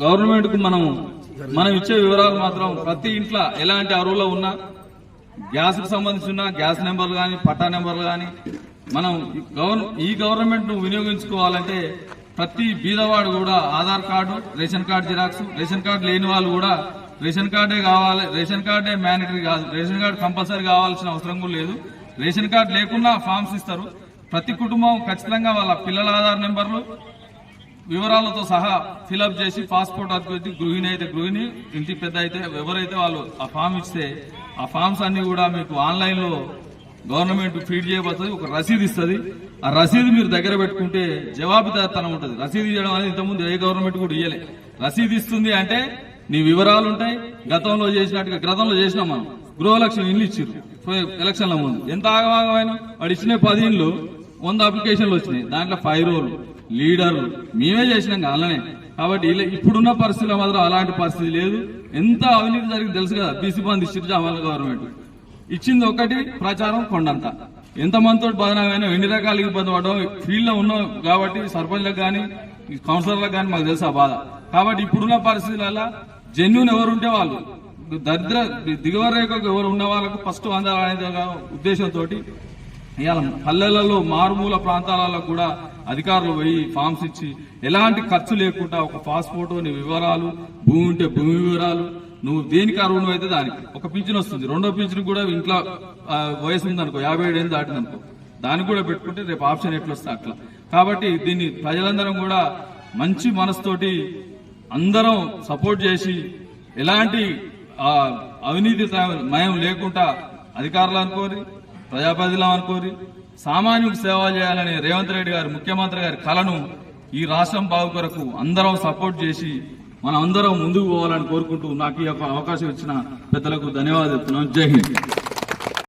గవర్నమెంట్కు మనం మనం ఇచ్చే వివరాలు మాత్రం ప్రతి ఇంట్లో ఎలాంటి అరువులో ఉన్నా గ్యాస్కు సంబంధించిన గ్యాస్ నెంబర్లు కానీ పట్టా నెంబర్లు కానీ మనం గవర్న ఈ గవర్నమెంట్ను వినియోగించుకోవాలంటే ప్రతి బీదవాడు కూడా Aadhaar card ration card xerox ration card లేని వాళ్ళు కూడా రేషన్ కార్డే కావాలి రేషన్ కార్డే మ్యాండటరీ కాదు రేషన్ కార్డు కంపల్సరీ కావాల్సిన అవసరం కూడా లేదు. రేషన్ కార్డు లేకుండా ఫామ్స్ ఇస్తారు. ప్రతి కుటుంబం ఖచ్చితంగా వాళ్ళ పిల్లల ఆధార్ నెంబర్లు వివరాలతో సహా ఫిలప్ చేసి పాస్పోర్ట్ అతిపెట్టి గృహిణి అయితే గృహిణి ఇంటి పెద్ద అయితే ఎవరైతే వాళ్ళు ఆ ఫామ్ ఇస్తే ఆ ఫామ్స్ అన్ని కూడా మీకు ఆన్లైన్లో గవర్నమెంట్ ఫీడ్ చేయబడుతుంది ఒక రసీదు ఇస్తుంది. ఆ రసీదు మీరు దగ్గర పెట్టుకుంటే జవాబుదారితనం ఉంటుంది. రసీదు ఇవ్వడం అనేది ఇంతకుముందు ఏ గవర్నమెంట్ కూడా ఇయ్యలే. రసీదు ఇస్తుంది అంటే నీ వివరాలు ఉంటాయి గతంలో చేసినట్టుగా గతంలో చేసినాం మనం. గృహలక్ష్మి ఇల్లు ఇచ్చారు ఎలక్షన్ల ముందు. ఎంత ఆగమాగమైన వాడు ఇచ్చిన పది ఇండ్లు వంద అప్లికేషన్లు వచ్చినాయి. దాంట్లో ఫైవ్ రోజులు లీడర్లు మేమే చేసినాం అలానే కాబట్టి ఇలా ఇప్పుడున్న పరిస్థితుల్లో మాత్రం అలాంటి పరిస్థితి లేదు. ఎంత అవినీతి జరిగింది తెలుసు కదా బీసీ బంద్ ఇచ్చింది అమలు గవర్నమెంట్. ఇచ్చింది ఒకటి ప్రచారం కొండంత. ఎంత మందితో ఎన్ని రకాల ఇబ్బంది పడడం ఫీల్డ్లో ఉన్నాం కాబట్టి సర్పంచ్లకు కానీ కౌన్సిలర్లకు కానీ మాకు తెలుసు ఆ బాధ. కాబట్టి ఇప్పుడున్న పరిస్థితులలో జెన్యున్ ఎవరుంటే వాళ్ళు దరిద్ర దిగువ రేఖకు ఎవరు ఉన్న వాళ్ళకు ఫస్ట్ అందాలనే ఉద్దేశంతో ఇవాళ పల్లెలలో మారుమూల ప్రాంతాలలో కూడా అధికారులు పోయి ఫామ్స్ ఇచ్చి ఎలాంటి ఖర్చు లేకుండా ఒక పాస్పోర్ట్ నీ వివరాలు భూమి ఉంటే భూమి వివరాలు నువ్వు దేనికి అర్హుడు అయితే దానికి. ఒక పింఛన్ వస్తుంది. రెండో పింఛన్ కూడా ఇంట్లో వయసు ఉందనుకో యాభై ఏడు ఏళ్ళు దాటిందనుకో దాన్ని కూడా పెట్టుకుంటే రేపు ఆప్షన్ ఎట్లా అట్లా. కాబట్టి దీన్ని ప్రజలందరం కూడా మంచి మనసుతోటి అందరం సపోర్ట్ చేసి ఎలాంటి అవినీతి మయం లేకుండా అధికారులు అనుకోరి ప్రజాప్రతినిధులు అనుకోరి సామాన్యులకు సేవ చేయాలని రేవంత్ రెడ్డి గారు ముఖ్యమంత్రి గారి కలను ఈ రాష్ట్రం బాగు కొరకు అందరం సపోర్ట్ చేసి మనం అందరం ముందుకు పోవాలని కోరుకుంటూ నాకు ఈ యొక్క అవకాశం ఇచ్చిన పెద్దలకు ధన్యవాదాలు చెప్తున్నాం జై హింద్.